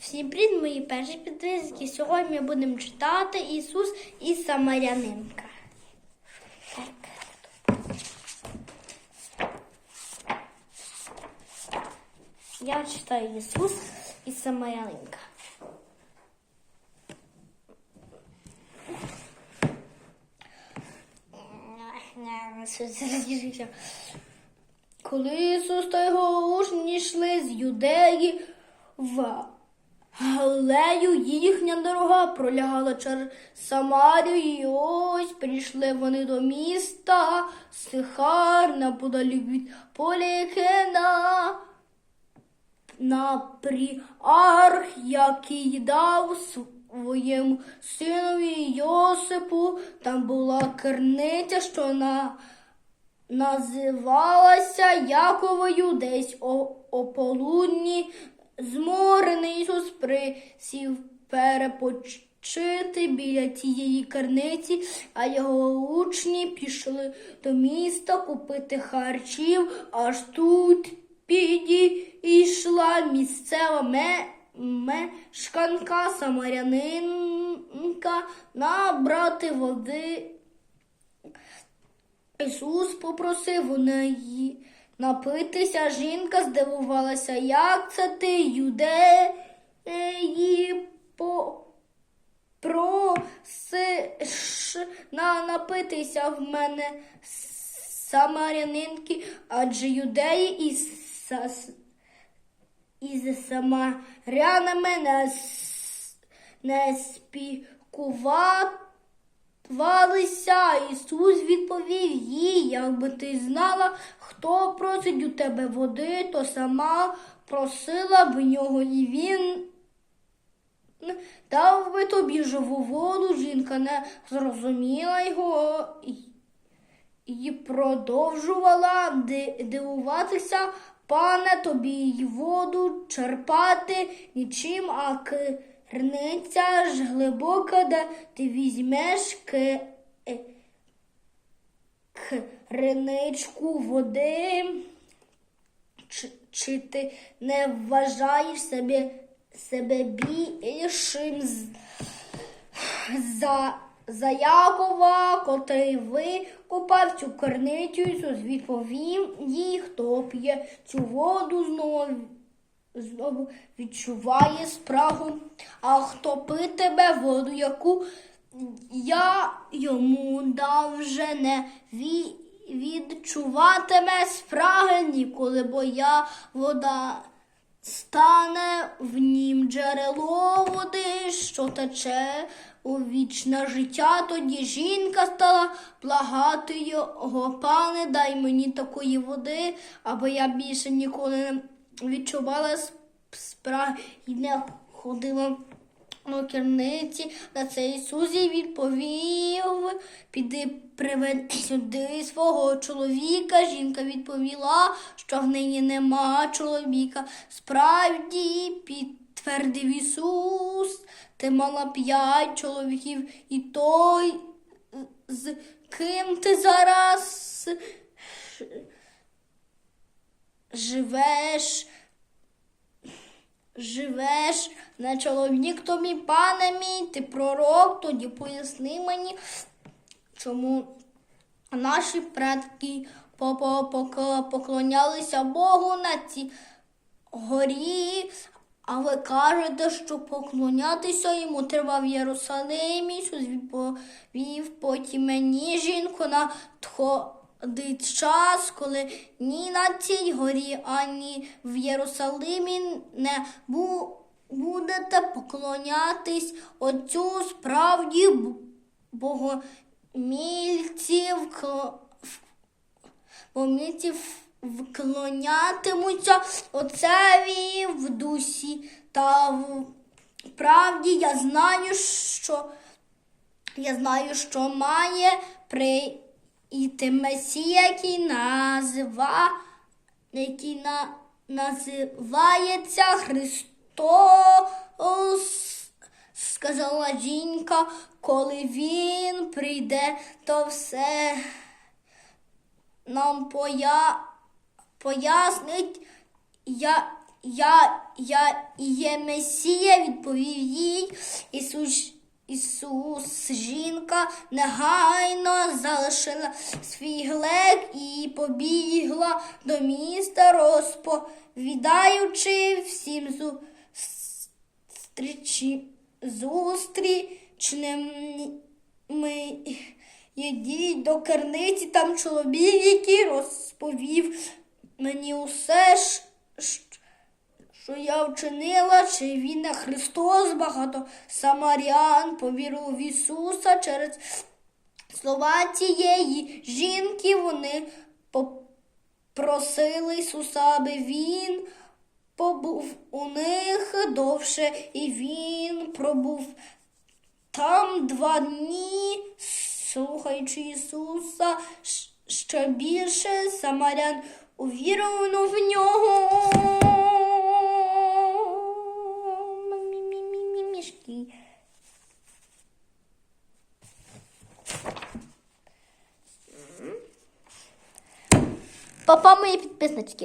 Всім привіт, мої перші підписники. Сьогодні ми будемо читати Ісус і Самарянинка. Я читаю Ісус і Самарянинка. Коли Ісус та його учні йшли з Юдеї в Галилею, їхня дорога пролягала через Самарію, і ось прийшли вони до міста Сихар неподалік від поля, яке на, на пріарх, який дав своєму синові Йосипу. Там була керниця, що на називалася Яковою десь о, о полудні. Зморений Ісус присів перепочити біля тієї карниці, а його учні пішли до міста купити харчів, аж тут підійшла місцева ме, мешканка самарянинка набрати води. Ісус попросив у неї напитися. Жінка здивувалася, як це ти, юдеї, по просиш на напитися в мене самарянинки, адже юдеї із, із самарянами не, не спілкувати. Валися, Ісус відповів їй, якби ти знала, хто просить у тебе води, то сама просила б нього, і він дав би тобі живу воду. Жінка не зрозуміла його і, продовжувала дивуватися. Пане, тобі й воду черпати нічим, а керниця ж глибока, де ти візьмеш к... е, криничку води. Чи, чи ти не вважаєш себе, себе більшим з- за, за Якова, котрий викупав цю Ісус відповів їй, хто п'є цю воду знову, знову відчуває спрагу, а хто питиме воду, яку я йому дав вже не ві, відчуватиме спраги ніколи, бо я вода стане в нім джерело води, що тече у вічне життя. Тоді жінка стала благати його, пане, дай мені такої води, аби я більше ніколи не відчувала сп- спраги і не ходила до керниці. На це Ісус їй відповів, піди приведи сюди свого чоловіка. Жінка відповіла, що в неї нема чоловіка. Справді підтвердив Ісус, ти мала п'ять чоловіків, і той, з ким ти зараз живеш живеш, не чоловік тобі, пане мій, ти пророк, тоді поясни мені, чому наші предки по- по- пок- поклонялися Богу на цій горі, а ви кажете, що поклонятися йому треба в Єрусалимі. Ісус відповів потім мені жінку надходить час, коли ні на цій горі, ані в Єрусалимі не бу- будете поклонятись Отцю справді б- богомільців. вклонятимуться отцеві в дусі та в правді. Я знаю, що я знаю, що має прийти Месія, який назива, який на, називається Христос. Сказала жінка, коли він прийде, то все нам поя... пояснить, я, я, я є Месія, відповів їй Ісус. Ісус, жінка негайно залишила свій глек і побігла до міста, розповідаючи всім зу, стрічі, зустрічними. Йдіть до керниці, там чоловік, який розповів мені усе, щ- щ- що я вчинила, чи він не Христос, багато самарян повірили в Ісуса через слова цієї жінки. Вони попросили Ісуса, аби Він побув у них довше, і Він пробув там два дні, слухаючи Ісуса, ще більше самарян увірувано в нього. Папа мої підписнички.